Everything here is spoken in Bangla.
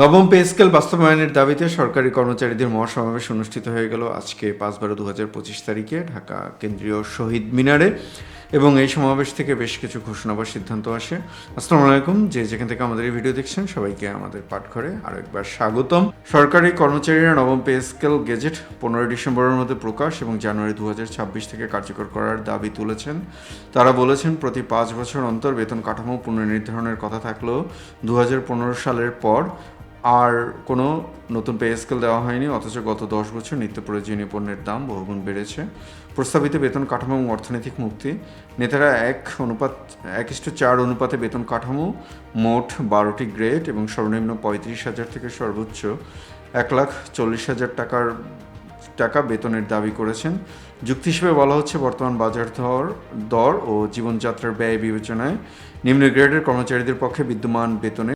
নবম পে স্কেল বাস্তবায়নের দাবিতে সরকারি কর্মচারীদের মহাসমাবেশ অনুষ্ঠিত হয়ে গেল আজকে পাঁচ বারো দু হাজার পঁচিশ তারিখে ঢাকা কেন্দ্রীয় শহীদ মিনারে। এবং এই সমাবেশ থেকে বেশ কিছু ঘোষণা বা সিদ্ধান্ত আসে। আসসালামু আলাইকুম, যে যেখান থেকে আমাদের এই ভিডিও দেখছেন, সবাইকে আমাদের পাঠঘরে আরও একবার স্বাগতম। সরকারি কর্মচারীরা নবম পে স্কেল গেজেট পনেরোই ডিসেম্বরের মধ্যে প্রকাশ এবং জানুয়ারি দু হাজার ছাব্বিশ থেকে কার্যকর করার দাবি তুলেছেন। তারা বলেছেন, প্রতি পাঁচ বছর অন্তর বেতন কাঠামো পুনর্নির্ধারণের কথা থাকলেও দু হাজার পনেরো সালের পর আর কোনো নতুন পে স্কেল দেওয়া হয়নি, অথচ গত দশ বছর নিত্য প্রয়োজনীয় পণ্যের দাম বহুগুণ বেড়েছে। প্রস্তাবিত বেতন কাঠামো এবং অর্থনৈতিক মুক্তি। নেতারা এক অনুপাত, এক ইস্টু চার অনুপাতে বেতন কাঠামো, মোট বারোটি গ্রেড এবং সর্বনিম্ন পঁয়ত্রিশ হাজার থেকে সর্বোচ্চ এক লাখ চল্লিশ হাজার টাকার, টাকা বেতনের দাবি করেছেন। যুক্তি হিসেবে বলা হচ্ছে, বর্তমান বাজার দর দর ও জীবনযাত্রার ব্যয় বিবেচনায় নিম্ন গ্রেডের কর্মচারীদের পক্ষে বিদ্যমান বেতনে